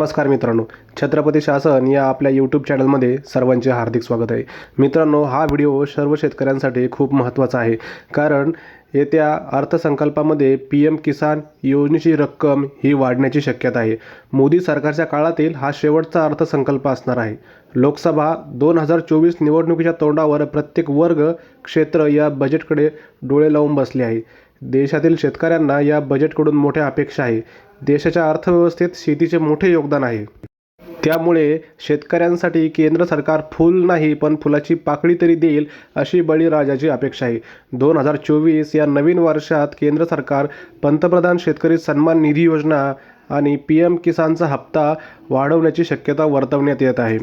नमस्कार मित्रांनो छत्रपती शासन या आपल्या यूट्यूब चॅनलमध्ये सर्वांचे हार्दिक स्वागत आहे. मित्रांनो हा व्हिडिओ सर्व शेतकऱ्यांसाठी खूप महत्त्वाचा आहे. कारण येत्या अर्थसंकल्पामध्ये पी एम किसान योजनेची रक्कम ही वाढण्याची शक्यता आहे. मोदी सरकारच्या काळातील हा शेवटचा अर्थसंकल्प असणार आहे. लोकसभा दोन हजार चोवीस निवडणुकीच्या तोंडावर प्रत्येक वर्ग क्षेत्र या बजेटकडे डोळे लावून बसले आहे. देशातील शेतकऱ्यांना या बजेटकडून मोठ्या अपेक्षा आहे. देशाच्या अर्थव्यवस्थेत शेतीचे मोठे योगदान आहे. त्यामुळे शेतकऱ्यांसाठी केंद्र सरकार फूल नाही पण फुलाची पाकळी तरी देईल अशी बळीराजाची अपेक्षा आहे. दोन हजार चोवीस या नवीन वर्षात केंद्र सरकार पंतप्रधान शेतकरी सन्मान निधी योजना आणि पी एम किसानचा हप्ता वाढवण्याची शक्यता वर्तवण्यात येत आहे.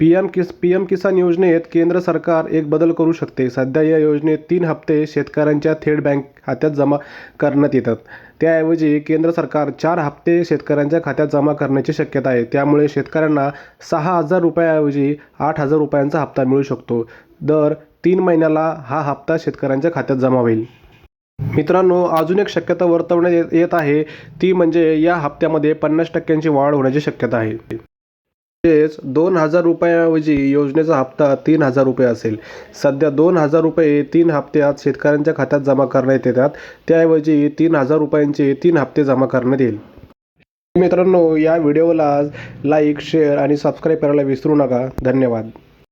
पी एम किस पी एम किसान योजनेत केंद्र सरकार एक बदल करू शकते. सध्या या योजनेत तीन हप्ते शेतकऱ्यांच्या थेट बँक खात्यात जमा करण्यात येतात. त्याऐवजी केंद्र सरकार चार हप्ते शेतकऱ्यांच्या खात्यात जमा करण्याची शक्यता आहे. त्यामुळे शेतकऱ्यांना सहा हजार रुपयाऐवजी आठ हजार रुपयांचा हप्ता मिळू शकतो. दर तीन महिन्याला हा हप्ता शेतकऱ्यांच्या खात्यात जमा होईल. मित्रांनो अजून एक शक्यता वर्तवण्यात येत- येत आहे. ती म्हणजे या हप्त्यामध्ये पन्नास टक्क्यांची वाढ होण्याची शक्यता आहे. म्हणजेच दोन हजार रुपयाऐवजी योजनेचा हप्ता तीन हजार रुपये असेल. सध्या दोन हजार रुपये तीन हप्त्यात शेतकऱ्यांच्या खात्यात जमा करण्यात येतात. त्याऐवजी तीन हजार रुपयांचे तीन हप्ते जमा करण्यात येईल. मित्रांनो या व्हिडिओला लाईक शेअर आणि सबस्क्राईब करायला विसरू नका. धन्यवाद.